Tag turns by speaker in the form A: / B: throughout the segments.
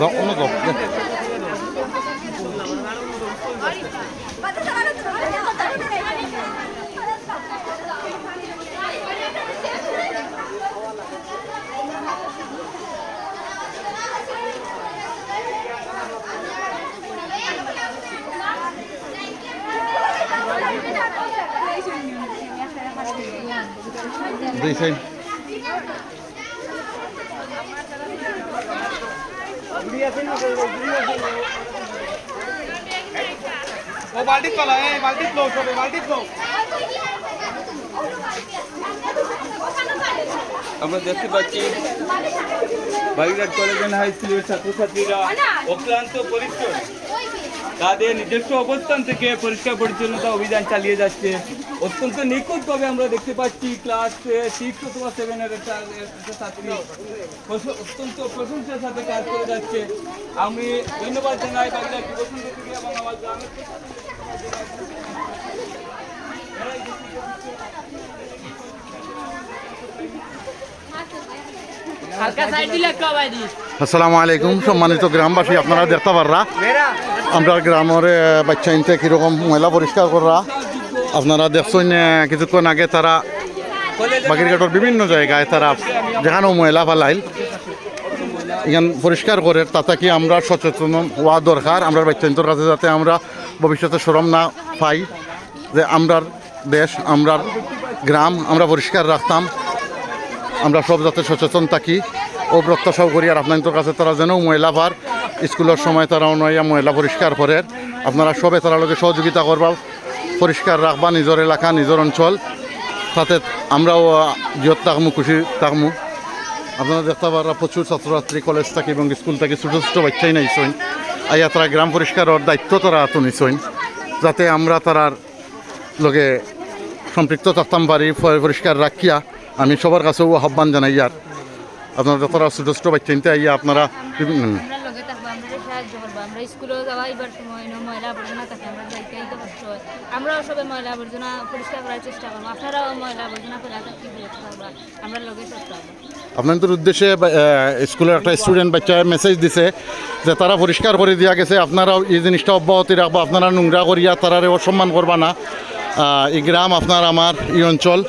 A: দাও, অন্য দাও, দুই সাইড
B: ও বালতি তোলা এই বালতি ফ্লো সবে বালতি ফ্লো আমরা দেখতে পাচ্ছি বাগেরহাট কলেজ অ্যান্ড হাই স্কুলের ছাত্রছাত্রীরা অক্লান্ত পরিশ্রম। তাদের নিজস্ব অবস্থান থেকে পরিষ্কার পরিচ্ছন্নতা অভিযান চালিয়ে যাচ্ছে। অত্যন্ত নিখুঁতভাবে আমরা দেখতে পাচ্ছি ক্লাস সিক্স অথবা সেভেনের একটা ছাত্রী। অত্যন্ত প্রশংসার সাথে কাজ করে যাচ্ছে। আমি ধন্যবাদ জানাই বাংলা আমার গ্রামের
A: আসসালামু আলাইকুম, সম্মানিত গ্রামবাসী, আপনারা দেখতে পাররা? আমরা গ্রামের বাচ্চা ইনতে কীরকম ময়লা পরিষ্কার করা আপনারা দেখছেন কিছুক্ষণ আগে তারা বাগেরঘাটের বিভিন্ন জায়গায় তারা যেখানেও ময়লা ফালাইল, এখান পরিষ্কার করে, তাতে কি আমরা সচেতন হওয়া দরকার। আমরা বাচ্চান্তর কাছে যাতে আমরা ভবিষ্যতে সরম না পাই, যে আমরার দেশ, আমরার গ্রাম আমরা পরিষ্কার রাখতাম। আমরা সব যাতে সচেতন থাকি। ও প্রত্যাশাও করি আর আপনাদের কাছে তারা যেন ময়লা ভার, স্কুলের সময় তারা নয়া ময়লা পরিষ্কার করে। আপনারা সবে তারা লগে সহযোগিতা করবা পরিষ্কার রাখবা নিজের এলাকা, নিজের অঞ্চল। তাতে আমরাও জিয়ত থাকমু, খুশি থাকমু। আপনারা দেখতে পারা প্রচুর ছাত্রছাত্রী কলেজ থেকে এবং স্কুল থেকে ছোটো ছোটো বাচ্চাই নাইছেন আইয়া তারা গ্রাম পরিষ্কারের দায়িত্ব তারা হাতে নিছেন। যাতে আমরা তারার লগে সম্পৃক্ত থাকতাম পারি পরিষ্কার রাখিয়া। আমি সবার কাছেও আহ্বান জানাই আর আপনারা তারা ছোটো বাচ্চা নিতে আইয়া আপনারা
C: আমরা লগে থাকব আমরা সাহায্য করব আমরা স্কুলেও যাওয়া এবার সময় ময়লা আবর্জনা থাকে আমরা যাইতে আইতে কষ্ট হয়। আমরাও সবাই ময়লা আবর্জনা পরিষ্কার করার চেষ্টা করব আপনারাও ময়লা আবর্জনা ফেলা থাকি আমরা লগে সব
A: আপনাদের উদ্দেশ্যে স্কুলের একটা স্টুডেন্ট বাচ্চা মেসেজ দিছে যে তারা পরিষ্কার করে দিয়া গেছে আপনারাও এই জিনিসটা অব্যাহতি রাখবা আপনারা নোংরা করিয়া তারারে অসম্মান করবা না। এই গ্রাম আপনার আমার এই অঞ্চল।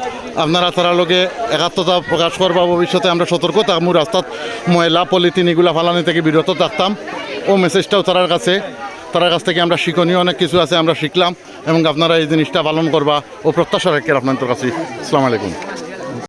A: আপনারা তারা লোকে একাত্মতা প্রকাশ করবা, ভবিষ্যতে আমরা সতর্ক থাকব রাস্তাত ময়লা, পলিথিন এগুলো ফালানি থেকে বিরত থাকতাম। ও মেসেজটাও তার কাছে। তার কাছ থেকে আমরা শিখনীয় অনেক কিছু আছে, আমরা শিখলাম এবং আপনারা এই জিনিসটা পালন করবা ও প্রত্যাশা রাখেন আপনাদের কাছে। আসসালামু আলাইকুম।